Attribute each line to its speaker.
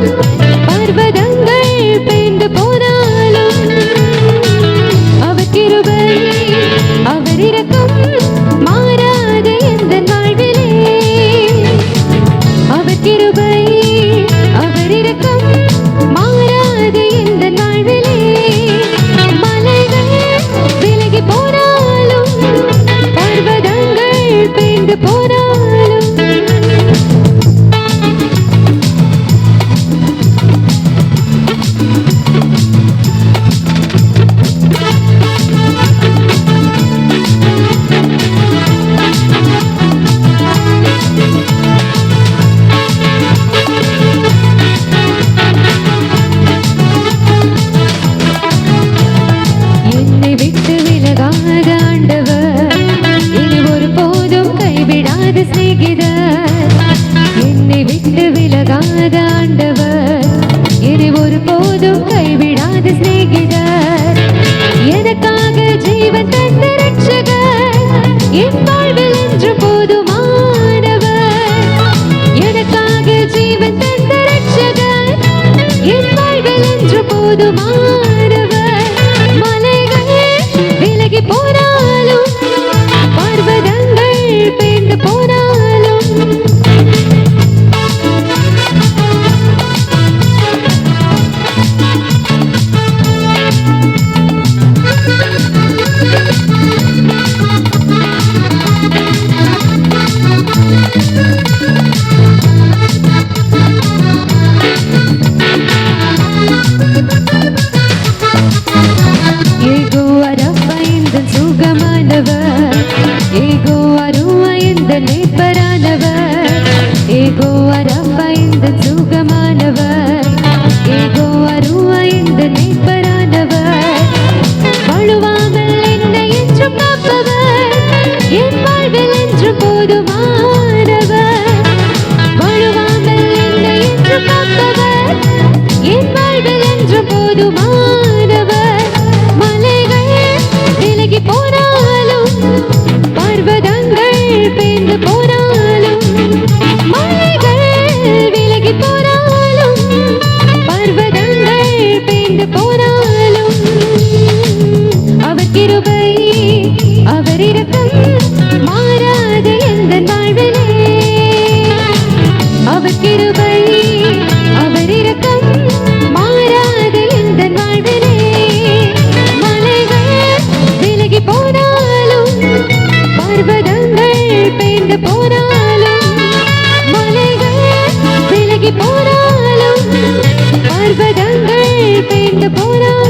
Speaker 1: thank you. ஆண்டவர் இதை ஒரு போதும் கைவிடாத சிநேகிதர். எனக்காக ஜீவன் தந்த ரட்சகர் என் ಆದವ ಹೇಗೋ ಅರು விட்டு போனாலும் மலைகள் விலகி போனாலும் பர்வதங்கள் பேண்டு போனாலும்